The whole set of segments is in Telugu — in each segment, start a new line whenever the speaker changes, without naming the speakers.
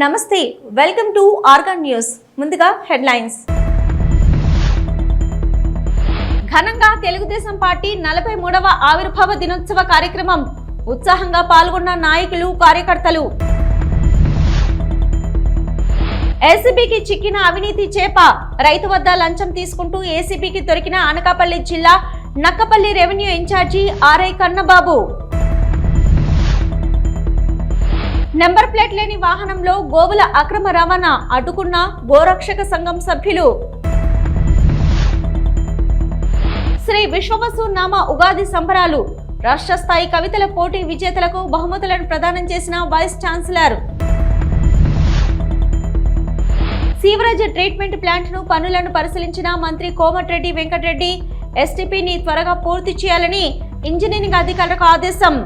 నమస్తే వెల్కమ్ టు ఆర్గాన్ న్యూస్. ముందుగా హెడ్లైన్స్. ఘనంగా తెలుగుదేశం పార్టీ నలభై మూడవ ఆవిర్భావ దినోత్సవ కార్యక్రమం. ఉత్సాహంగా పాల్గొన్న నాయకులు కార్యకర్తలు. ఏసీబీకి చిక్కిన అవినీతి చేప. రైతు వద్ద లంచం తీసుకుంటూ ఏసీబీకి దొరికిన అనకాపల్లి జిల్లా Nakkapalli revenue in charge RI Kannababu. Number plate లేని వాహనంలో గోవుల అక్రమ రవాణా అడ్డుకున్న గోరక్షక సంఘం సభ్యులు. శ్రీ విశ్వవసు నామ ఉగాది సంబరాలు. రాష్ట్ర స్థాయి కవితల పోటీ విజేతలకు బహుమతులను ప్రదానం చేసిన వైస్ ఛాన్సలర్. సీవరేజ్ ట్రీట్మెంట్ ప్లాంట్ను పనులను పరిశీలించిన మంత్రి కోమటిరెడ్డి వెంకటరెడ్డి ఎస్టీపీని త్వరగా పూర్తి చేయాలని ఇంజనీరింగ్ అధికారులకు ఆదేశం.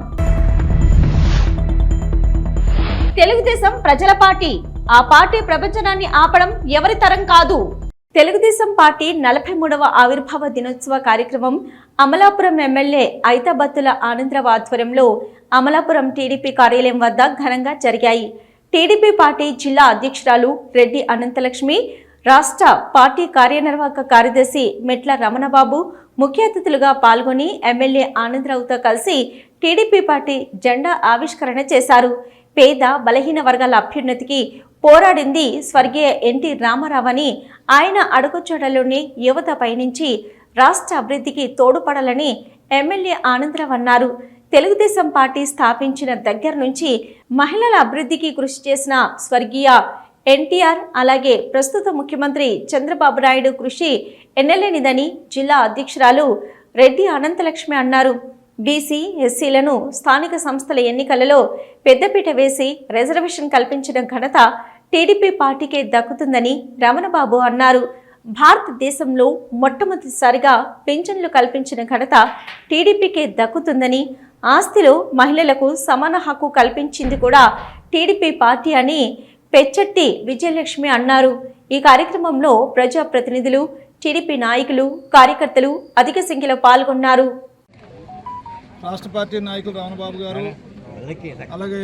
తెలుగుదేశం ప్రజల పార్టీ. ఆ పార్టీ ప్రపంచనాన్ని ఆపడం ఎవరి తరం కాదు. తెలుగుదేశం పార్టీ నలభై మూడవ ఆవిర్భావ దినోత్సవ కార్యక్రమం అమలాపురం ఎమ్మెల్యే ఐతబత్తుల ఆనందరావు ఆధ్వర్యంలో అమలాపురం టీడీపీ కార్యాలయం వద్ద ఘనంగా జరిగాయి. టీడీపీ పార్టీ జిల్లా అధ్యక్షురాలు రెడ్డి అనంతలక్ష్మి రాష్ట్ర పార్టీ కార్యనిర్వాహక కార్యదర్శి మెట్ల రమణబాబు ముఖ్య అతిథులుగా పాల్గొని ఎమ్మెల్యే ఆనందరావుతో కలిసి టీడీపీ పార్టీ జెండా ఆవిష్కరణ చేశారు. పేద బలహీన వర్గాల అభ్యున్నతికి పోరాడింది స్వర్గీయ ఎన్టీ రామారావు అని ఆయన అడుగుచోటలోని యువత పయనించి రాష్ట్ర అభివృద్ధికి తోడ్పడాలని ఎమ్మెల్యే ఆనందరావు అన్నారు. తెలుగుదేశం పార్టీ స్థాపించిన దగ్గర నుంచి మహిళల అభివృద్ధికి కృషి చేసిన స్వర్గీయ ఎన్టీఆర్ అలాగే ప్రస్తుత ముఖ్యమంత్రి చంద్రబాబు నాయుడు కృషి ఎన్నెలేనిదని జిల్లా అధ్యక్షురాలు రెడ్డి అనంతలక్ష్మి అన్నారు. బీసీ ఎస్సీలను స్థానిక సంస్థల ఎన్నికలలో పెద్దపీట వేసి రిజర్వేషన్ కల్పించిన ఘనత టీడీపీ పార్టీకే దక్కుతుందని రమణబాబు అన్నారు. భారతదేశంలో మొట్టమొదటిసారిగా పింఛన్లు కల్పించిన ఘనత టీడీపీకే దక్కుతుందని ఆస్తిలో మహిళలకు సమాన హక్కు కల్పించింది కూడా టీడీపీ పార్టీ అని పెచ్చట్టి విజయలక్ష్మి అన్నారు. ఈ కార్యక్రమంలో ప్రజాప్రతినిధులు టీడీపీ నాయకులు కార్యకర్తలు అధిక సంఖ్యలో పాల్గొన్నారు.
రాష్ట్ర పార్టీ నాయకులు రామబాబు గారు అలాగే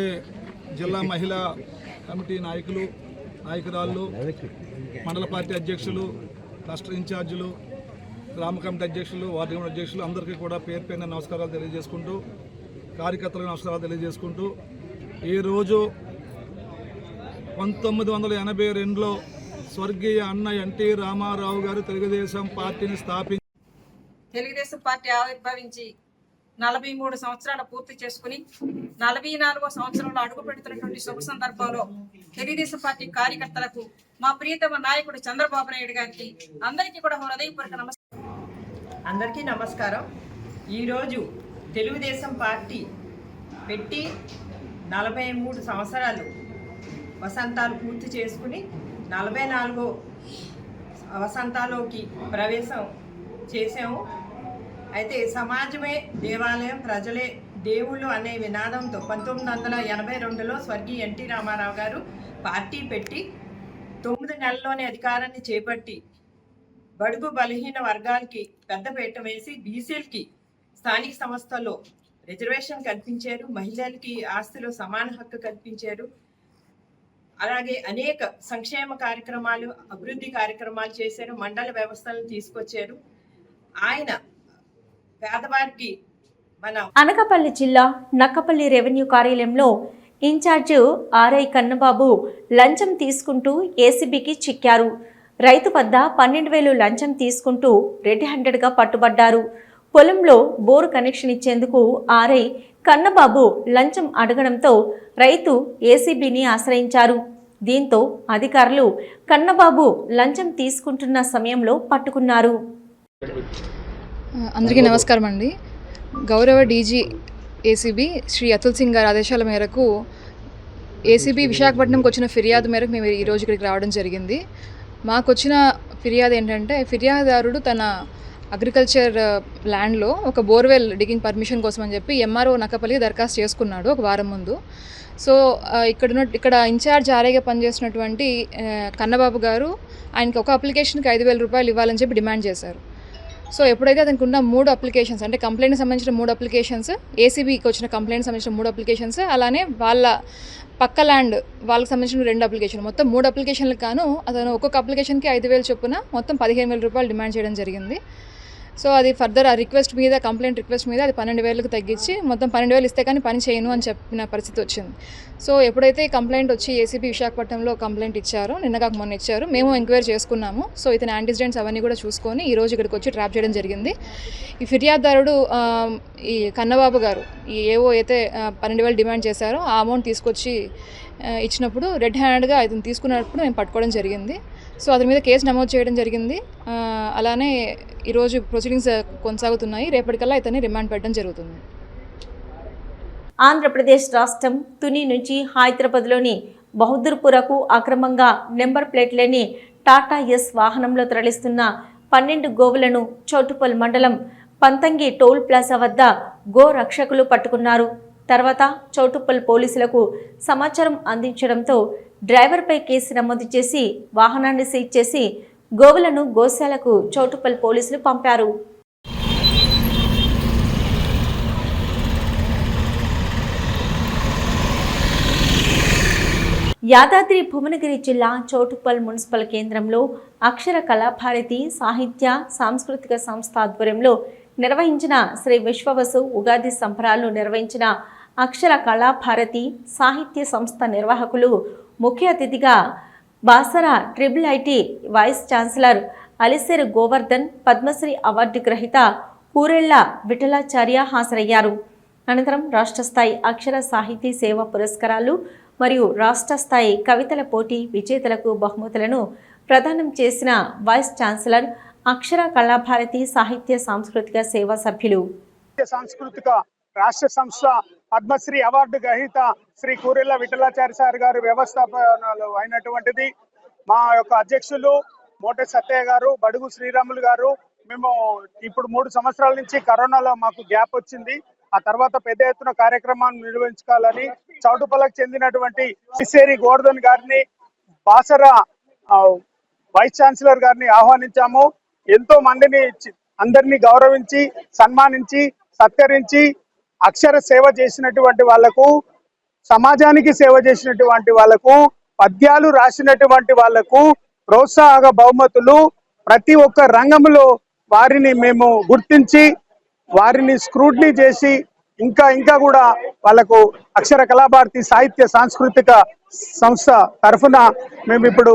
జిల్లా మహిళా కమిటీ నాయకులు నాయకురాళ్ళు మండల పార్టీ అధ్యక్షులు రాష్ట్ర ఇన్ఛార్జీలు గ్రామ కమిటీ అధ్యక్షులు వార్డు కమిటీ అధ్యక్షులు అందరికీ కూడా పేరు పైన నమస్కారాలు తెలియజేసుకుంటూ కార్యకర్తలకు నమస్కారాలు తెలియజేసుకుంటూ ఈరోజు పంతొమ్మిది వందల ఎనభై రెండులో స్వర్గీయ అన్న ఎన్టీ రామారావు గారు తెలుగుదేశం పార్టీని స్థాపించి
తెలుగుదేశం పార్టీ ఆవిర్భవించి నలభై మూడు సంవత్సరాలు పూర్తి చేసుకుని నలభై నాలుగో సంవత్సరంలో అడుగు పెడుతున్నటువంటి శుభ సందర్భంలో తెలుగుదేశం పార్టీ కార్యకర్తలకు మా ప్రియతమ నాయకుడు చంద్రబాబు నాయుడు గారికి అందరికీ కూడా హృదయపూర్వక నమస్కారం.
అందరికీ నమస్కారం. ఈరోజు తెలుగుదేశం పార్టీ పెట్టి నలభై మూడు సంవత్సరాలు వసంతాలు పూర్తి చేసుకుని నలభై నాలుగో వసంతాలోకి ప్రవేశం చేసాము అయితే సమాజమే దేవాలయం ప్రజలే దేవుళ్ళు అనే వినాదంతో పంతొమ్మిది వందల ఎనభై రెండులో స్వర్గీయ ఎన్టీ రామారావు గారు పార్టీ పెట్టి తొమ్మిది నెలల్లోనే అధికారాన్ని చేపట్టి బడుగు బలహీన వర్గాలకి పెద్దపీట వేసి బీసీలకి స్థానిక సంస్థల్లో రిజర్వేషన్ కల్పించారు మహిళలకి ఆస్తిలో సమాన హక్కు కల్పించారు. అలాగే అనేక సంక్షేమ కార్యక్రమాలు అభివృద్ధి కార్యక్రమాలు చేశారు మండల వ్యవస్థలను తీసుకొచ్చారు. ఆయన పేదవారికి మన
అనకాపల్లి జిల్లా నక్కపల్లి రెవెన్యూ కార్యాలయంలో ఇన్ఛార్జ్ ఆర్ఐ కన్నబాబు లంచం తీసుకుంటూ ఏసీబీకి చిక్కారు. రైతు వద్ద పన్నెండు వేలు లంచం తీసుకుంటూ రెడ్ హ్యాండెడ్గా పట్టుబడ్డారు. పొలంలో బోరు కనెక్షన్ ఇచ్చేందుకు ఆర్ఐ కన్నబాబు లంచం అడగడంతో రైతు ఏసీబీని ఆశ్రయించారు. దీంతో అధికారులు కన్నబాబు లంచం తీసుకుంటున్న సమయంలో పట్టుకున్నారు.
అందరికీ నమస్కారం అండి. గౌరవ డీజీ ఏసీబీ శ్రీ అతుల్ సింగ్ గారి ఆదేశాల మేరకు ఏసీబీ విశాఖపట్నంకి వచ్చిన ఫిర్యాదు మేరకు మేము ఈరోజు ఇక్కడికి రావడం జరిగింది. మాకు వచ్చిన ఫిర్యాదు ఏంటంటే ఫిర్యాదుదారుడు తన అగ్రికల్చర్ ల్యాండ్లో ఒక బోర్వెల్ డిగింగ్ పర్మిషన్ కోసం అని చెప్పి ఎంఆర్ఓ నక్కపల్లికి దరఖాస్తు చేసుకున్నాడు ఒక వారం ముందు. సో ఇక్కడ ఉన్న ఇక్కడ ఇన్ఛార్జ్ ఆర్ఐగా పనిచేసినటువంటి కన్నబాబు గారు ఆయనకి ఒక అప్లికేషన్కి ఐదు వేల రూపాయలు ఇవ్వాలని చెప్పి డిమాండ్ చేశారు. సో ఎప్పుడైతే అతనికి ఉన్న మూడు అప్లికేషన్స్ అంటే కంప్లైంట్కి సంబంధించిన మూడు అప్లికేషన్స్ ఏసీబీకి వచ్చిన కంప్లైంట్ సంబంధించిన మూడు అప్లికేషన్స్ అలానే వాళ్ళ పక్క ల్యాండ్ వాళ్ళకి సంబంధించిన రెండు అప్లికేషన్ మొత్తం మూడు అప్లికేషన్లకు గాను అతను ఒక్కొక్క అప్లికేషన్కి ఐదు వేలు చొప్పున మొత్తం పదిహేను వేల రూపాయలు డిమాండ్ చేయడం జరిగింది. సో అది ఫర్దర్ ఆ రిక్వెస్ట్ మీద కంప్లైంట్ రిక్వెస్ట్ మీద అది పన్నెండు వేలకు తగ్గించి మొత్తం పన్నెండు వేలు ఇస్తే కానీ పని చేయను అని చెప్పిన పరిస్థితి వచ్చింది. సో ఎప్పుడైతే కంప్లైంట్ వచ్చి ఏసీబీ విశాఖపట్నంలో కంప్లైంట్ ఇచ్చారో నిన్న కాక మొన్న ఇచ్చారు మేము ఎంక్వైరీ చేసుకున్నాము. సో ఇతని యాంటిసిడెంట్స్ అవన్నీ కూడా చూసుకొని ఈ రోజు ఇక్కడికి వచ్చి ట్రాప్ చేయడం జరిగింది. ఈ ఫిర్యాదుదారుడు ఈ కన్నబాబు గారు ఈ ఏవో అయితే పన్నెండు వేలు డిమాండ్ చేశారో ఆ అమౌంట్ తీసుకొచ్చి ఇచ్చినప్పుడు రెడ్ హ్యాండ్గా ఇతను తీసుకున్నప్పుడు మేము పట్టుకోవడం జరిగింది. సో అతని మీద కేసు నమోదు చేయడం జరిగింది. అలానే ఈరోజు ప్రొసీడింగ్స్ కొనసాగుతున్నాయి. రేపటికల్లా ఇతన్ని రిమాండ్ పెట్టడం జరుగుతుంది.
ఆంధ్రప్రదేశ్ రాష్ట్రం తుని నుంచి హైదరాబాద్లోని బహదూర్పురకు అక్రమంగా నెంబర్ ప్లేట్ లేని టాటా ఎస్ వాహనంలో తరలిస్తున్న పన్నెండు గోవులను చోటుపల్ మండలం పంతంగి టోల్ ప్లాజా వద్ద గో రక్షకులు పట్టుకున్నారు. తర్వాత చౌటుప్పల్ పోలీసులకు సమాచారం అందించడంతో డ్రైవర్పై కేసు నమోదు చేసి వాహనాన్ని సీజ్ చేసి గోవులను గోశాలకు చౌటుప్పల్ పోలీసులు పంపారు. యాదాద్రి భువనగిరి జిల్లా చోటుపల్ మున్సిపల్ కేంద్రంలో అక్షర కళాభారతి సాహిత్య సాంస్కృతిక సంస్థ ఆధ్వర్యంలో నిర్వహించిన శ్రీ విశ్వవసు ఉగాది సంబరాలు నిర్వహించిన అక్షర కళాభారతి సాహిత్య సంస్థ నిర్వాహకులు ముఖ్య అతిథిగా Basara triple IT vice chancellor Aliseri Govardhan Padmashri award గ్రహీత కూరెళ్ళ విఠలాచార్య హాజరయ్యారు. అనంతరం రాష్ట్ర స్థాయి అక్షర సాహితీ సేవ పురస్కారాలు మరియు రాష్ట్ర స్థాయి కవితల పోటీ విజేతలకు బహుమతులను ప్రదానం చేసిన వైస్ ఛాన్సలర్ అక్షర కళాభారతి సాహిత్య సాంస్కృతిక సేవా సభ్యులు.
సాంస్కృతిక రాష్ట్ర సంస్థ పద్మశ్రీ అవార్డు గ్రహీత శ్రీ కూరెల్ల విఠలాచారి సార్ గారు వ్యవస్థాపనలు అయినటువంటిది. మా యొక్క అధ్యక్షులు మోటే సత్తయ్య గారు బడుగు శ్రీరాములు గారు మేము ఇప్పుడు మూడు సంవత్సరాల నుంచి కరోనాలో మాకు గ్యాప్ వచ్చింది. ఆ తర్వాత పెద్ద ఎత్తున కార్యక్రమాన్ని నిర్వహించుకోవాలని చౌటుపల్లకు చెందినటువంటి సిసేరి గోవర్ధన్ గారిని బాసర వైస్ ఛాన్సలర్ గారిని ఆహ్వానించాము. ఎంతో మందిని అందరినీ గౌరవించి సన్మానించి సత్కరించి అక్షర సేవ చేసినటువంటి వాళ్ళకు సమాజానికి సేవ చేసినటువంటి వాళ్ళకు పద్యాలు రాసినటువంటి వాళ్ళకు ప్రోత్సాహక బహుమతులు ప్రతి ఒక్క రంగంలో వారిని మేము గుర్తించి వారిని స్క్రూట్నీ చేసి ఇంకా ఇంకా కూడా వాళ్ళకు అక్షర కళాభారతి సాహిత్య సాంస్కృతిక సంస్థ తరఫున మేము ఇప్పుడు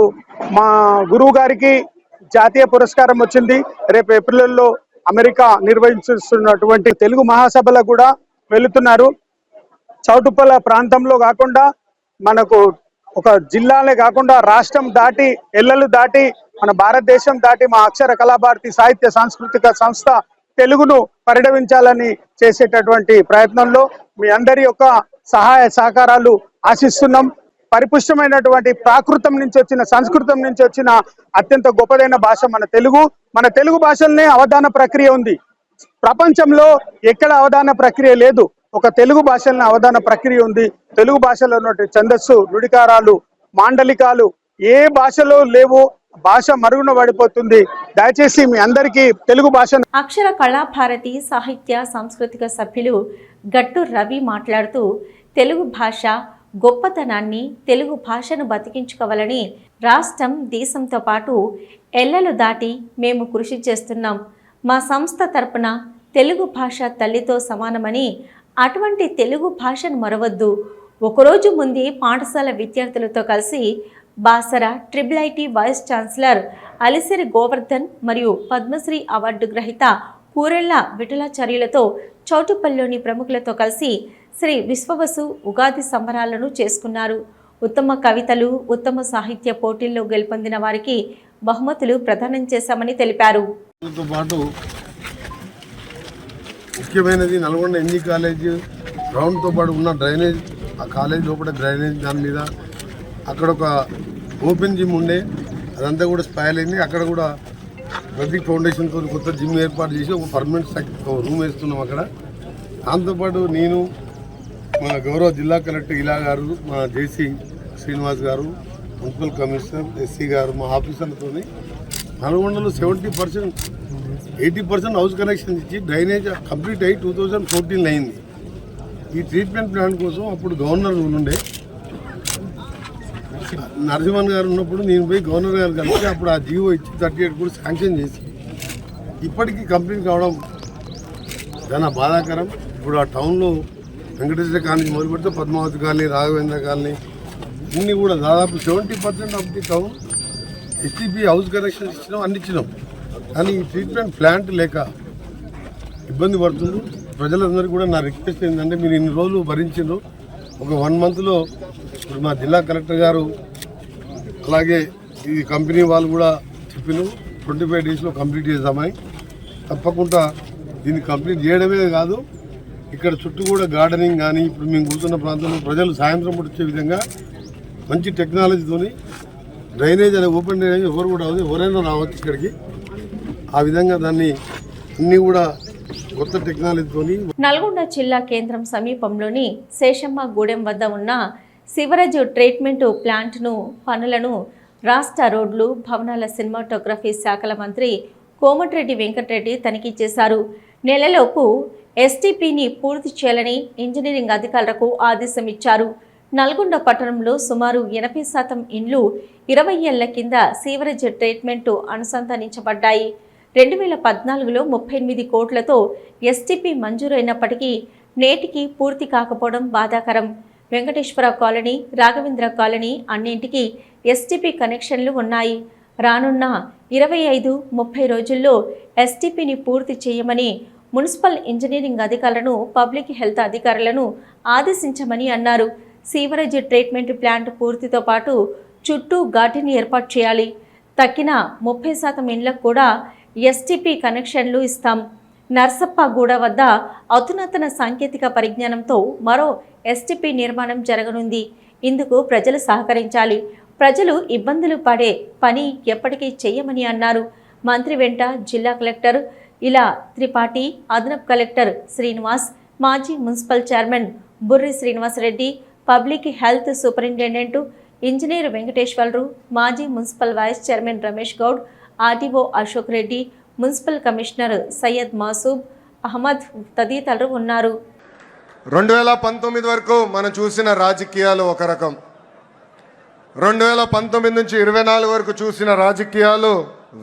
మా గురువు గారికి జాతీయ పురస్కారం వచ్చింది. రేపు ఏప్రిల్లో అమెరికా నిర్వహిస్తున్నటువంటి తెలుగు మహాసభలకు కూడా వెళుతున్నారు. చౌటుప్పల ప్రాంతంలో కాకుండా మనకు ఒక జిల్లాలే కాకుండా రాష్ట్రం దాటి ఎల్లలు దాటి మన భారతదేశం దాటి మా అక్షర కళాభారతి సాహిత్య సాంస్కృతిక సంస్థ తెలుగును పరిడవించాలని చేసేటటువంటి ప్రయత్నంలో మీ అందరి యొక్క సహాయ సహకారాలు ఆశిస్తున్నాం. పరిపుష్టమైనటువంటి ప్రాకృతం నుంచి వచ్చిన సంస్కృతం నుంచి వచ్చిన అత్యంత గొప్పదైన భాష మన తెలుగు. మన తెలుగు భాషలనే అవధాన ప్రక్రియ ఉంది. ప్రపంచంలో ఎక్కడ అవధాన ప్రక్రియ లేదు. ఒక తెలుగు భాషలో అవధాన ప్రక్రియ ఉంది. తెలుగు భాషలో ఉన్నటువంటి ఛందస్సు నుడికారాలు మాండలికాలు ఏ భాషలో లేవు భాష మరుగున పడిపోతుంది. దయచేసి మీ అందరికీ తెలుగు భాష
అక్షర కళాభారతి సాహిత్య సాంస్కృతిక సభ్యులు గట్టు రవి మాట్లాడుతూ తెలుగు భాష గొప్పతనాన్ని తెలుగు భాషను బతికించుకోవాలని రాష్ట్రం దేశంతో పాటు ఎల్లలు దాటి మేము కృషి చేస్తున్నాం. మా సంస్థ తరపున తెలుగు భాష తల్లితో సమానమని అటువంటి తెలుగు భాషను మరవద్దు. ఒకరోజు ముందే పాఠశాల విద్యార్థులతో కలిసి Basara triple IT vice chancellor Alisiri Govardhan మరియు పద్మశ్రీ అవార్డు గ్రహీత కూరెళ్ళ విఠలాచార్యులతో చౌటుపల్లిలోని ప్రముఖులతో కలిసి శ్రీ విశ్వవసు ఉగాది సంబరాలను చేసుకున్నారు. ఉత్తమ కవితలు ఉత్తమ సాహిత్య పోటీల్లో గెలుపొందిన వారికి బహుమతులు ప్రదానం చేశామని తెలిపారు.
ముఖ్యమైనది నల్గొండ ఎన్జీ కాలేజ్ గ్రౌండ్తో పాటు ఉన్న డ్రైనేజ్ ఆ కాలేజ్ లోపల డ్రైనేజ్ దాని మీద అక్కడ ఒక ఓపెన్ జిమ్ ఉండే అదంతా కూడా స్పాయిల్ అయింది. అక్కడ కూడా ప్రతీక్ ఫౌండేషన్తో కొత్త జిమ్ ఏర్పాటు చేసి ఒక పర్మనెంట్ రూమ్ వేస్తున్నాం అక్కడ. దాంతోపాటు నేను మా గౌరవ జిల్లా కలెక్టర్ ఇలా గారు మా జేసీ శ్రీనివాస్ గారు మున్సిపల్ కమిషనర్ ఎస్సీ గారు మా ఆఫీసర్లతోని నల్గొండలో seventy percent eighty percent house connection ఇచ్చి డ్రైనేజ్ కంప్లీట్ అయ్యి టూ థౌజండ్ ఫోర్టీన్ అయింది. ఈ ట్రీట్మెంట్ ప్లాన్ కోసం అప్పుడు గవర్నర్ ఉండే. నరసింహన్ గారు ఉన్నప్పుడు నేను పోయి గవర్నర్ గారు కలిసి అప్పుడు ఆ జీవో ఇచ్చి థర్టీ ఎయిట్ కూడా శాంక్షన్ చేసి ఇప్పటికీ కంప్లీట్ కావడం చాలా బాధాకరం. ఇప్పుడు ఆ టౌన్లో వెంకటేశ్వర కాలనీ మొదలు పెడితే పద్మావతి కాలనీ రాఘవేంద్ర కాలనీ ఇన్ని కూడా దాదాపు seventy percent of the town STP house connection ఇచ్చినాం అన్ని ఇచ్చినాం. కానీ ఈ ట్రీట్మెంట్ ప్లాంట్ లేక ఇబ్బంది పడుతుంది ప్రజలందరికీ కూడా నా రిక్వెస్ట్ ఏంటంటే మీరు ఇన్ని రోజులు భరించారు ఒక వన్ మంత్లో ఇప్పుడు మా జిల్లా కలెక్టర్ గారు అలాగే ఈ కంపెనీ వాళ్ళు కూడా చెప్పిన ట్వంటీ ఫైవ్ డేస్లో కంప్లీట్ చేద్దామని. తప్పకుండా దీన్ని కంప్లీట్ చేయడమే కాదు ఇక్కడ చుట్టూ కూడా గార్డెనింగ్ కానీ ఇప్పుడు మేము కూర్చున్న ప్రాంతంలో ప్రజలు సాయంత్రం పూట వచ్చే విధంగా మంచి టెక్నాలజీతోని డ్రైనేజ్ అనే ఓపెన్ డ్రైనేజ్ ఎవరు కూడా అవ్వదు ఎవరైనా రావచ్చు ఇక్కడికి. ఆ విధంగా దాన్ని అన్నీ కూడా కొత్త టెక్నాలజీతోని
నల్గొండ జిల్లా కేంద్రం సమీపంలోని శేషమ్మ గూడెం వద్ద ఉన్న సివరేజ్ ట్రీట్మెంట్ ప్లాంట్ను పనులను రాష్ట్ర రోడ్లు భవనాల సినిమాటోగ్రఫీ శాఖల మంత్రి కోమటిరెడ్డి వెంకటరెడ్డి తనిఖీ చేశారు. నెలలోపు ఎస్టీపీని పూర్తి చేయాలని ఇంజనీరింగ్ అధికారులకు ఆదేశం ఇచ్చారు నల్గొండ పట్టణంలో సుమారు ఎనభై శాతం ఇండ్లు ఇరవై ఏళ్ళ కింద సీవరేజ్ ట్రీట్మెంట్ అనుసంధానించబడ్డాయి. రెండు వేల పద్నాలుగులో ముప్పై ఎనిమిది కోట్లతో ఎస్టీపీ మంజూరైనప్పటికీ నేటికి పూర్తి కాకపోవడం బాధాకరం. వెంకటేశ్వర కాలనీ రాఘవేంద్ర కాలనీ అన్నింటికి ఎస్టీపీ కనెక్షన్లు ఉన్నాయి. రానున్న ఇరవై ఐదు ముప్పై రోజుల్లో ఎస్టీపీని పూర్తి చేయమని మున్సిపల్ ఇంజనీరింగ్ అధికారులను పబ్లిక్ హెల్త్ అధికారులను ఆదేశించమని అన్నారు. సీవరేజ్ ట్రీట్మెంట్ ప్లాంట్ పూర్తితో పాటు చుట్టూ ఘాటిని ఏర్పాటు చేయాలి. తక్కిన ముప్పై శాతం ఇండ్లకు కూడా ఎస్టీపీ కనెక్షన్లు ఇస్తాం. నర్సప్పగూడ వద్ద అధునాతన సాంకేతిక పరిజ్ఞానంతో మరో ఎస్టీపీ నిర్మాణం జరగనుంది. ఇందుకు ప్రజలు సహకరించాలి. ప్రజలు ఇబ్బందులు పడే పని ఎప్పటికీ చేయమని అన్నారు. మంత్రి వెంట జిల్లా కలెక్టర్ ఇలా త్రిపాఠి అదనపు కలెక్టర్ శ్రీనివాస్ మాజీ municipal chairman Burri Srinivasa Reddy public health superintendent engineer Venkateswara Rao మాజీ municipal vice chairman Ramesh Goud RTO Ashok Reddy municipal commissioner Syed Masoob Ahmed తదితరులు ఉన్నారు.
రెండు వేల పంతొమ్మిది వరకు మనం చూసిన రాజకీయాలు ఒక రకం. రెండు వేల పంతొమ్మిది నుంచి ఇరవై నాలుగు వరకు చూసిన రాజకీయాలు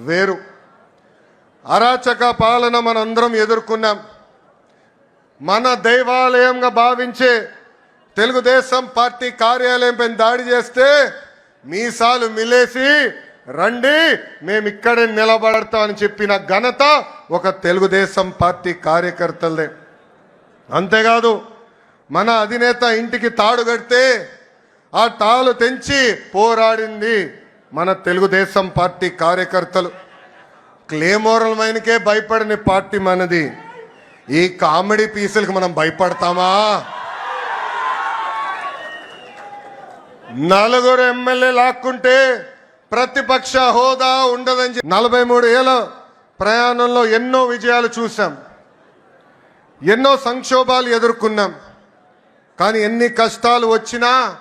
వేరు. అరాచక పాలన మనందరం ఎదుర్కొన్నాం. మన దైవాలయంగా భావించే తెలుగుదేశం పార్టీ కార్యాలయంపై దాడి చేస్తే మీసాలు మిలేసి రండి మేము ఇక్కడే నిలబడతామని చెప్పిన ఘనత ఒక తెలుగుదేశం పార్టీ కార్యకర్తలదే. అంతేకాదు మన అధినేత ఇంటికి తాడు కడితే ఆ తాళ్ళు తెంచి పోరాడింది మన తెలుగుదేశం పార్టీ కార్యకర్తలు. క్లేమోరల్ మైనకే భయపడని పార్టీ మనది. ఈ కామెడీ పీసులకు మనం భయపడతామా? నలుగురు ఎమ్మెల్యే లాక్కుంటే ప్రతిపక్ష హోదా ఉండదని చెప్పి నలభై మూడు ఏళ్ళ ప్రయాణంలో ఎన్నో విజయాలు చూసాం ఎన్నో సంక్షోభాలు ఎదుర్కొన్నాం. కానీ ఎన్ని కష్టాలు వచ్చినా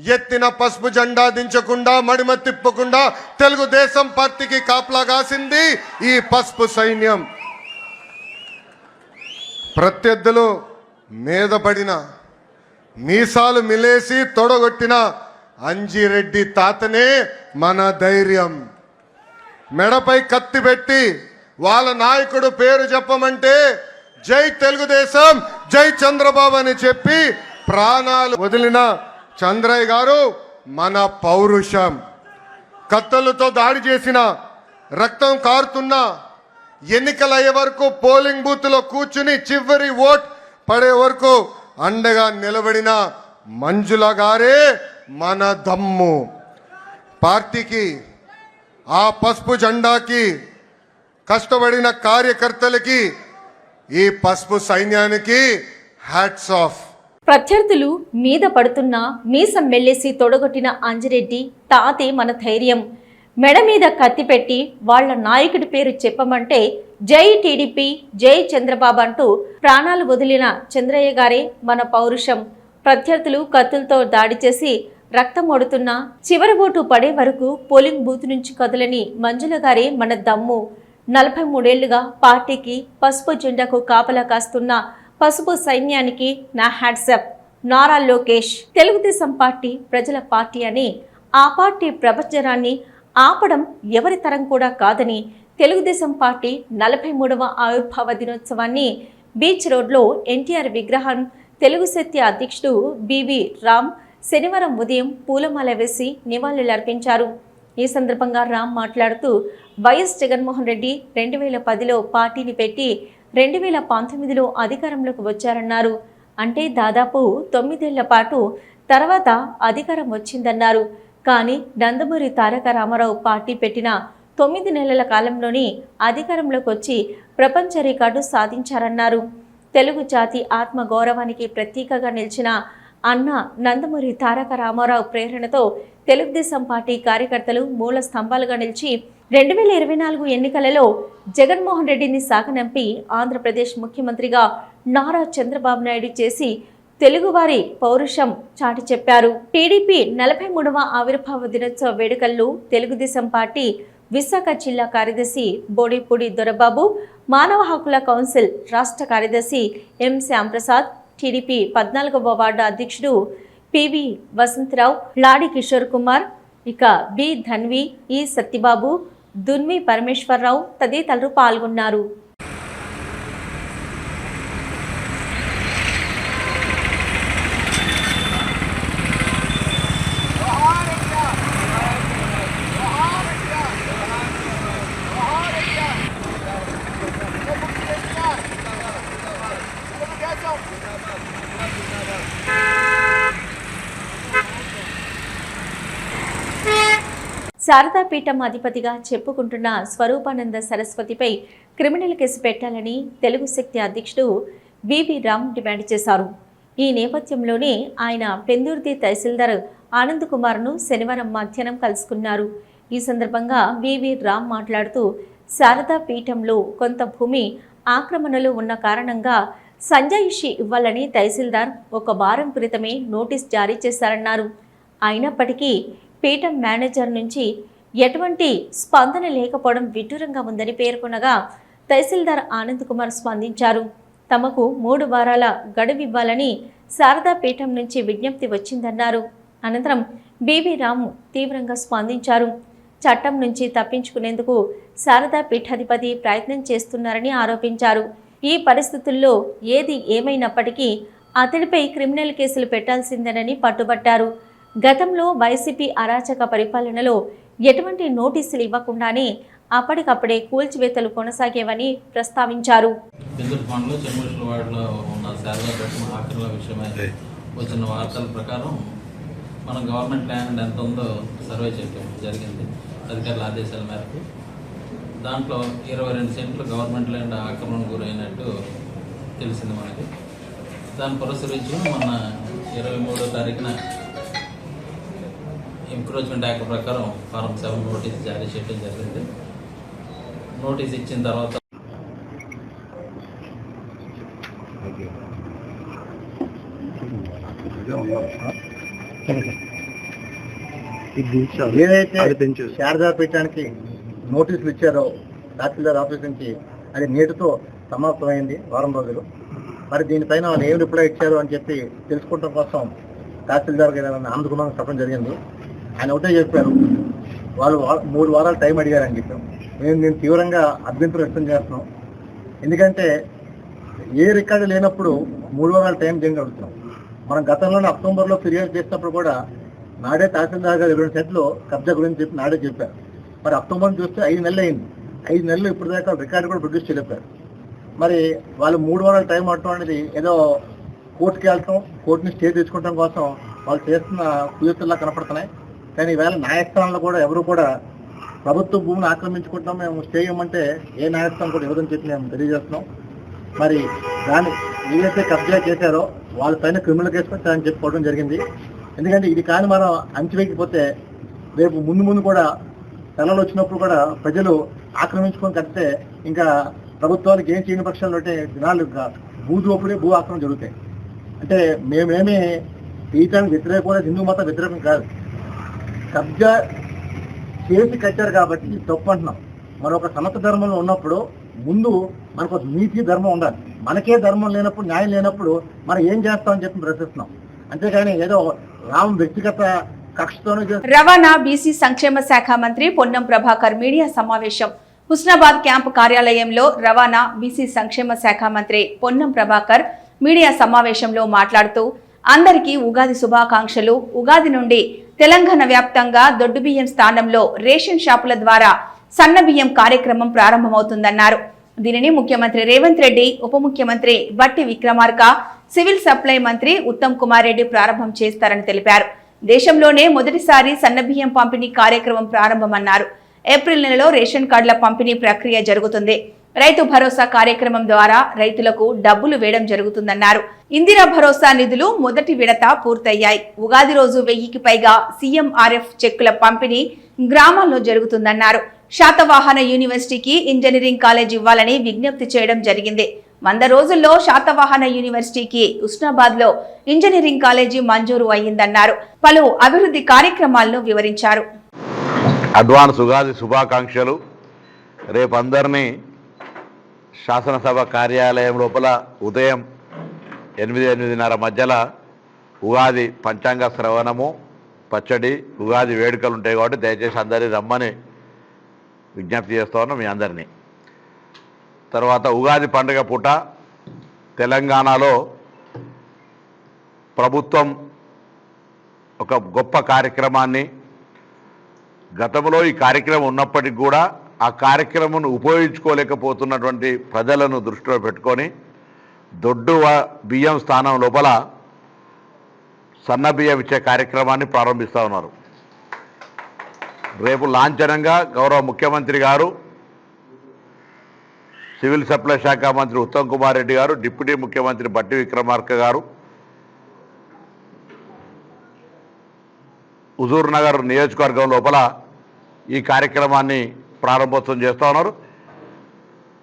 ఎత్తిన పసుపు జెండా దించకుండా మడిమ తిప్పకుండా తెలుగుదేశం పార్టీకి కాపలా కాసింది ఈ పసుపు సైన్యం. ప్రత్యర్థులు మీద పడిన మీసాలు మిలేసి తొడగొట్టిన అంజిరెడ్డి తాతనే మన ధైర్యం. మెడపై కత్తి పెట్టి వాళ్ళ నాయకుడు పేరు చెప్పమంటే జై తెలుగుదేశం జై చంద్రబాబు అని చెప్పి ప్రాణాలు వదిలిన చంద్రయ్య గారు మన పౌరుషం. కత్తులతో దాడి చేసిన రక్తం కారుతున్న ఎన్నికలు అయ్యే వరకు పోలింగ్ బూత్లో కూర్చుని చివరి ఓట్ పడే వరకు అండగా నిలబడిన మంజుల గారే మన దమ్ము. పార్టీకి ఆ పసుపు జెండాకి కష్టపడిన కార్యకర్తలకి ఈ పసుపు సైన్యానికి హ్యాట్స్ ఆఫ్
ప్రత్యర్థులు మీద పడుతున్న మీసం మెల్లేసి తొడగొట్టిన అంజిరెడ్డి తాతే మన ధైర్యం. మెడ మీద కత్తి పెట్టి వాళ్ళ నాయకుడి పేరు చెప్పమంటే జై టీడీపీ జై చంద్రబాబు అంటూ ప్రాణాలు వదిలిన చంద్రయ్య గారే మన పౌరుషం. ప్రత్యర్థులు కత్తులతో దాడి చేసి రక్తం చివరి ఓటు పడే వరకు పోలింగ్ బూత్ నుంచి కదలని మంజుల గారే మన దమ్ము. నలభై మూడేళ్ళుగా పార్టీకి పసుపు జెండాకు కాపలా కాస్తున్న పసుపు సైన్యానికి నా hats off Nara Lokesh Telugu Desam party ప్రజల పార్టీ అని ఆ పార్టీ ప్రపంచనాన్ని ఆపడం ఎవరి తరం కూడా కాదని తెలుగుదేశం పార్టీ నలభై మూడవ ఆవిర్భావ దినోత్సవాన్ని బీచ్ రోడ్లో ఎన్టీఆర్ విగ్రహం తెలుగు శక్తి అధ్యక్షుడు బివి రామ్ శనివారం ఉదయం పూలమాల వేసి నివాళులర్పించారు. ఈ సందర్భంగా రామ్ మాట్లాడుతూ వైఎస్ జగన్మోహన్ రెడ్డి రెండు వేల పదిలో పార్టీని పెట్టి రెండు వేల పంతొమ్మిదిలో అధికారంలోకి వచ్చారన్నారు. అంటే దాదాపు తొమ్మిదేళ్ళ పాటు తర్వాత అధికారం వచ్చిందన్నారు. కానీ నందమూరి తారక రామారావు పార్టీ పెట్టిన తొమ్మిది నెలల కాలంలోనే అధికారంలోకి వచ్చి ప్రపంచ రికార్డు సాధించారన్నారు. తెలుగు జాతి ఆత్మ గౌరవానికి ప్రతీకగా నిలిచిన అన్న నందమూరి తారక రామారావు ప్రేరణతో తెలుగుదేశం పార్టీ కార్యకర్తలు మూల స్తంభాలుగా నిలిచి రెండు వేల ఇరవై నాలుగు ఎన్నికలలో జగన్మోహన్ రెడ్డిని సాగనంపి ఆంధ్రప్రదేశ్ ముఖ్యమంత్రిగా నారా చంద్రబాబు నాయుడు చేసి తెలుగువారి పౌరుషం చాటి చెప్పారు. టీడీపీ నలభై మూడవ ఆవిర్భావ దినోత్సవ వేడుకల్లో తెలుగుదేశం పార్టీ విశాఖ జిల్లా కార్యదర్శి బోడిపూడి దొరబాబు మానవ హక్కుల కౌన్సిల్ రాష్ట్ర కార్యదర్శి ఎం శ్యాంప్రసాద్ టీడీపీ పద్నాలుగవ వార్డు అధ్యక్షుడు పివి వసంతరావు లాడి కిషోర్ కుమార్ ఇక బి ధన్వి ఈ సత్యబాబు దున్వి పరమేశ్వరరావు తదితరులు పాల్గొన్నారు. శారదాపీఠం అధిపతిగా చెప్పుకుంటున్న స్వరూపానంద సరస్వతిపై క్రిమినల్ కేసు పెట్టాలని తెలుగు శక్తి అధ్యక్షుడు వివి రామ్ డిమాండ్ చేశారు. ఈ నేపథ్యంలోనే ఆయన పెందుర్తి తహసీల్దార్ ఆనంద్ కుమార్ను శనివారం మధ్యాహ్నం కలుసుకున్నారు. ఈ సందర్భంగా వివి రామ్ మాట్లాడుతూ శారదా పీఠంలో కొంత భూమి ఆక్రమణలు ఉన్న కారణంగా సంజాయిషి ఇవ్వాలని తహసీల్దార్ ఒక వారం క్రితమే నోటీస్ జారీ చేశారన్నారు. అయినప్పటికీ పీఠం మేనేజర్ నుంచి ఎటువంటి స్పందన లేకపోవడం విడ్డూరంగా ఉందని పేర్కొనగా తహసీల్దార్ ఆనంద్ కుమార్ స్పందించారు. తమకు మూడు వారాల గడువు ఇవ్వాలని శారదా పీఠం నుంచి విజ్ఞప్తి వచ్చిందన్నారు. అనంతరం బీవీ రాము తీవ్రంగా స్పందించారు. చట్టం నుంచి తప్పించుకునేందుకు శారదా పీఠాధిపతి ప్రయత్నం చేస్తున్నారని ఆరోపించారు. ఈ పరిస్థితుల్లో ఏది ఏమైనప్పటికీ అతడిపై క్రిమినల్ కేసులు పెట్టాల్సిందేనని పట్టుబట్టారు. గతంలో వైసీపీ అరాచక పరిపాలనలో ఎటువంటి నోటీసులు ఇవ్వకుండానే అప్పటికప్పుడే కూల్చివేతలు కొనసాగేవని ప్రస్తావించారు.
వచ్చిన వార్తల ప్రకారం మనం గవర్నమెంట్ ల్యాండ్ ఎంత ఉందో సర్వే చేయడం జరిగింది. అధికారుల ఆదేశాల మేరకు దాంట్లో ఇరవై రెండు సెంట్లు గవర్నమెంట్ ల్యాండ్ ఆక్రమణ గురైనట్టు తెలిసింది మనకి. దాన్ని పురస్కరించుకుని మొన్న ఇరవై మూడో తారీఖున ఎంక్రోచ్మెంట్ యాక్ట్ ప్రకారం ఫారం సెవెన్ నోటీస్ జారీ చేయడం జరిగింది. నోటీస్ ఇచ్చిన తర్వాత
ఏదైతే శారదా పీఠానికి నోటీసులు ఇచ్చారో తహసీల్దార్ ఆఫీస్ నుంచి అది నేటితో సమాప్తమైంది వారం రోజులు. మరి దీనిపైన వాళ్ళు ఏం రిప్లై ఇచ్చారు అని చెప్పి తెలుసుకోవడం కోసం తహసీల్దార్ గారు ఆనందకుమార్ చెప్పడం జరిగింది. ఆయన ఒకటే చెప్పారు. వాళ్ళు వా- మూడు వారాలు టైం అడిగారని చెప్పాం. మేము నేను తీవ్రంగా అభ్యంతరం వ్యక్తం చేస్తున్నాం. ఎందుకంటే ఏ రికార్డు లేనప్పుడు మూడు వారాల టైం దేనికి అడుగుతాం మనం గతంలోనే అక్టోబర్లో ఫిర్యాదు చేసినప్పుడు కూడా నాడే తహసీల్దార్ గారు రెండు సెట్లు కబ్జా గురించి చెప్పి నాడే చెప్పారు. మరి అక్టోబర్ చూస్తే ఐదు నెలలు అయింది. ఐదు నెలలు ఇప్పుడు దాకా రికార్డు కూడా ప్రొడ్యూస్ చేయలేపారు మరి వాళ్ళు మూడు వారాల టైం అడటం అనేది ఏదో కోర్టుకి వెళ్ళటం కోర్టుని స్టే తెచ్చుకోవడం కోసం వాళ్ళు చేస్తున్న కుయుత్తుల్లా కనపడుతున్నాయి. కానీ ఈవేళ న్యాయస్థానంలో కూడా ఎవరు కూడా ప్రభుత్వ భూమిని ఆక్రమించుకుంటాం మేము స్టే చేయమంటే ఏ న్యాయస్థానం కూడా ఇవ్వదని చెప్పి మేము తెలియజేస్తున్నాం. మరి దాన్ని ఏదైతే కబ్జా చేశారో వాళ్ళ పైన క్రిమినల్ కేసు పెట్టాలని చెప్పుకోవడం జరిగింది. ఎందుకంటే ఇది కానీ మనం అంచివేయకపోతే రేపు ముందు ముందు కూడా తెల్లలు వచ్చినప్పుడు కూడా ప్రజలు ఆక్రమించుకొని కడితే ఇంకా ప్రభుత్వానికి ఏం చేయని పక్షాలు అంటే దినాలు ఇంకా భూ దోపిడీ భూ ఆక్రమణ జరుగుతాయి. అంటే మేమేమి తీయటానికి వ్యతిరేకం హిందూ మత వ్యతిరేకం కాదు. కబ్జా చేసి కట్టారు కాబట్టి తప్పు అంటున్నాం. మరొక సనత ధర్మంలో ఉన్నప్పుడు ముందు మనకు నీతి ధర్మం ఉండాలి. మనకే ధర్మం లేనప్పుడు న్యాయం లేనప్పుడు మనం ఏం చేస్తామని చెప్పి ప్రశ్నిస్తున్నాం. అంతేగాని ఏదో రామ్ వ్యక్తిగత
రవాణా బీసీ సంక్షేమ శాఖ మంత్రి పొన్నం ప్రభాకర్ మీడియా సమావేశం. హుస్నాబాద్ క్యాంపు కార్యాలయంలో రవాణా బీసీ సంక్షేమ శాఖ మంత్రి పొన్నం ప్రభాకర్ మీడియా సమావేశంలో మాట్లాడుతూ అందరికీ ఉగాది శుభాకాంక్షలు. ఉగాది నుండి తెలంగాణ వ్యాప్తంగా దొడ్డు బియ్యం స్థానంలో రేషన్ షాపుల ద్వారా సన్న బియ్యం కార్యక్రమం ప్రారంభమవుతుందన్నారు. దీనిని ముఖ్యమంత్రి రేవంత్ రెడ్డి ఉప ముఖ్యమంత్రి బట్టి విక్రమార్క సివిల్ సప్లై మంత్రి ఉత్తమ్ కుమార్ రెడ్డి ప్రారంభం చేస్తారని తెలిపారు. దేశంలోనే మొదటిసారి సన్నబియ్యం పంపిణీ కార్యక్రమం ప్రారంభమన్నారు. ఏప్రిల్ నెలలో రేషన్ కార్డుల పంపిణీ ప్రక్రియ జరుగుతుంది. రైతు భరోసా కార్యక్రమం ద్వారా రైతులకు డబ్బులు వేయడం జరుగుతుందన్నారు. ఇందిరా భరోసా నిధులు మొదటి విడత పూర్తయ్యాయి. ఉగాది రోజు వెయ్యికి పైగా సీఎంఆర్ఎఫ్ చెక్కుల పంపిణీ గ్రామాల్లో జరుగుతుందన్నారు. శాతవాహన యూనివర్సిటీకి ఇంజనీరింగ్ కాలేజ్ ఇవ్వాలని విజ్ఞప్తి చేయడం జరిగింది. వంద రోజుల్లో శాతవాహన యూనివర్సిటీకి ఉస్నాబాద్లో ఇంజనీరింగ్ కాలేజీ మంజూరు అయ్యిందన్నారు. పలు అభివృద్ధి కార్యక్రమాలను వివరించారు.
అడ్వాన్స్ ఉగాది శుభాకాంక్షలు. రేపు అందరినీ శాసనసభ కార్యాలయం లోపల ఉదయం ఎనిమిది ఎనిమిదిన్నర మధ్యలో ఉగాది పంచాంగ శ్రవణము పచ్చడి ఉగాది వేడుకలు ఉంటాయి కాబట్టి దయచేసి అందరినీ రమ్మని విజ్ఞప్తి చేస్తామన్నా మీ అందరినీ. తర్వాత ఉగాది పండుగ పూట తెలంగాణలో ప్రభుత్వం ఒక గొప్ప కార్యక్రమాన్ని గతంలో ఈ కార్యక్రమం ఉన్నప్పటికీ కూడా ఆ కార్యక్రమం ఉపయోగించుకోలేకపోతున్నటువంటి ప్రజలను దృష్టిలో పెట్టుకొని దొడ్డు బియ్యం స్థానం లోపల సన్న బియ్యం ఇచ్చే కార్యక్రమాన్ని ప్రారంభిస్తూ ఉన్నారు. రేపు లాంఛనంగా గౌరవ ముఖ్యమంత్రి గారు సివిల్ సప్లై శాఖ మంత్రి ఉత్తమ్ కుమార్ రెడ్డి గారు డిప్యూటీ ముఖ్యమంత్రి బట్టి విక్రమార్క గారు హుజూర్నగర్ నియోజకవర్గం లోపల ఈ కార్యక్రమాన్ని ప్రారంభోత్సవం చేస్తూ ఉన్నారు.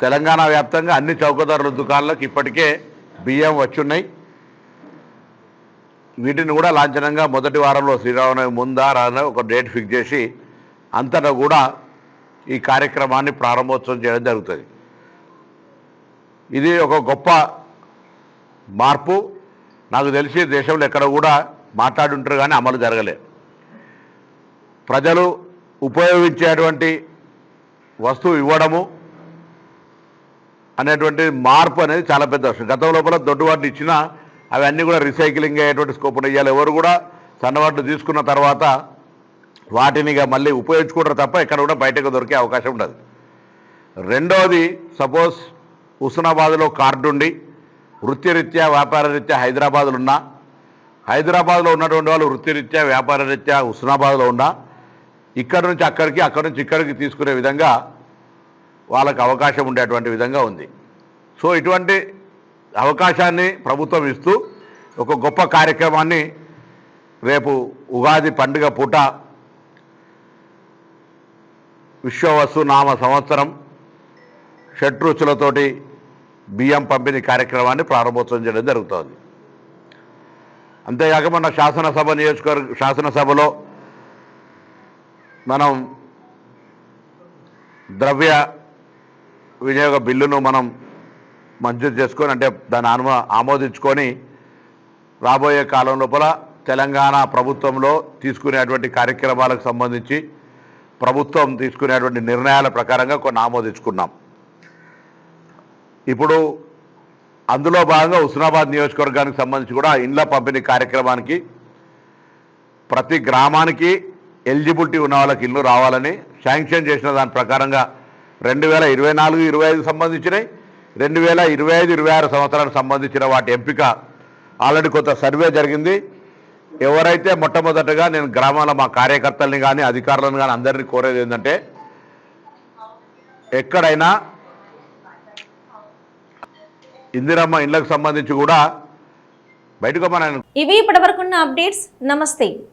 తెలంగాణ వ్యాప్తంగా అన్ని చౌకధరల దుకాణాలకు ఇప్పటికే బియ్యం వచ్చున్నాయి. వీటిని కూడా లాంఛనంగా మొదటి వారంలో శ్రీరామనవమి ముందా రానా ఒక డేట్ ఫిక్స్ చేసి అంతటా కూడా ఈ కార్యక్రమాన్ని ప్రారంభోత్సవం చేయడం జరుగుతుంది. ఇది ఒక గొప్ప మార్పు. నాకు తెలిసి దేశంలో ఎక్కడ కూడా మాట్లాడుంటారు కానీ అమలు జరగలేదు. ప్రజలు ఉపయోగించేటువంటి వస్తువు ఇవ్వడము అనేటువంటి మార్పు అనేది చాలా పెద్ద విషయం. గతం లోపల దొడ్డువాటిని ఇచ్చినా అవన్నీ కూడా రీసైక్లింగ్ అయ్యేటువంటి స్కోప్ ఉన్నాయి. ఇవాళ ఎవరు కూడా సన్నవాట్లు తీసుకున్న తర్వాత వాటిని మళ్ళీ ఉపయోగించుకుంటారు తప్ప ఎక్కడ కూడా బయటకు దొరికే అవకాశం ఉండదు. రెండవది సపోజ్ హుస్నాబాద్లో కార్డు ఉండి వృత్తిరీత్యా వ్యాపార రీత్యా హైదరాబాద్లో ఉన్నా హైదరాబాద్లో ఉన్నటువంటి వాళ్ళు వృత్తిరీత్యా వ్యాపార రీత్యా హుస్నాబాద్లో ఉన్నా ఇక్కడ నుంచి అక్కడికి అక్కడి నుంచి ఇక్కడికి తీసుకునే విధంగా వాళ్ళకు అవకాశం ఉండేటువంటి విధంగా ఉంది. సో ఇటువంటి అవకాశాన్ని ప్రభుత్వం ఇస్తూ ఒక గొప్ప కార్యక్రమాన్ని రేపు ఉగాది పండుగ పూట విశ్వవస్తు నామ సంవత్సరం షట్రుచులతోటి బియ్యం పంపిణీ కార్యక్రమాన్ని ప్రారంభోత్సవం చేయడం జరుగుతోంది. అంతేకాక మన శాసనసభ నియోజకవర్గ శాసనసభలో మనం ద్రవ్య వినియోగ బిల్లును మనం మంజూరు చేసుకొని అంటే దాన్ని అనుమ ఆమోదించుకొని రాబోయే కాలం లోపల తెలంగాణ ప్రభుత్వంలో తీసుకునేటువంటి కార్యక్రమాలకు సంబంధించి ప్రభుత్వం తీసుకునేటువంటి నిర్ణయాల ప్రకారంగా కొన్ని ఆమోదించుకున్నాం. ఇప్పుడు అందులో భాగంగా హుస్నాబాద్ నియోజకవర్గానికి సంబంధించి కూడా ఇండ్ల పంపిణీ కార్యక్రమానికి ప్రతి గ్రామానికి ఎలిజిబిలిటీ ఉన్న వాళ్ళకి ఇల్లు రావాలని శాంక్షన్ చేసిన దాని ప్రకారంగా రెండు వేల ఇరవై నాలుగు ఇరవై ఐదు సంబంధించినవి రెండు వేల ఇరవై ఐదు ఇరవై ఆరు సంవత్సరానికి సంబంధించిన వాటి ఎంపిక. ఆల్రెడీ కొంత సర్వే జరిగింది. ఎవరైతే మొట్టమొదటగా నేను గ్రామాల మా కార్యకర్తల్ని కానీ అధికారులను కానీ అందరినీ కోరేది ఏంటంటే ఎక్కడైనా ఇందిరమ్మ ఇళ్ళకు సంబంధించి కూడా బయటకు మన
ఇవి ఇప్పటివరకున్న అప్డేట్స్. నమస్తే.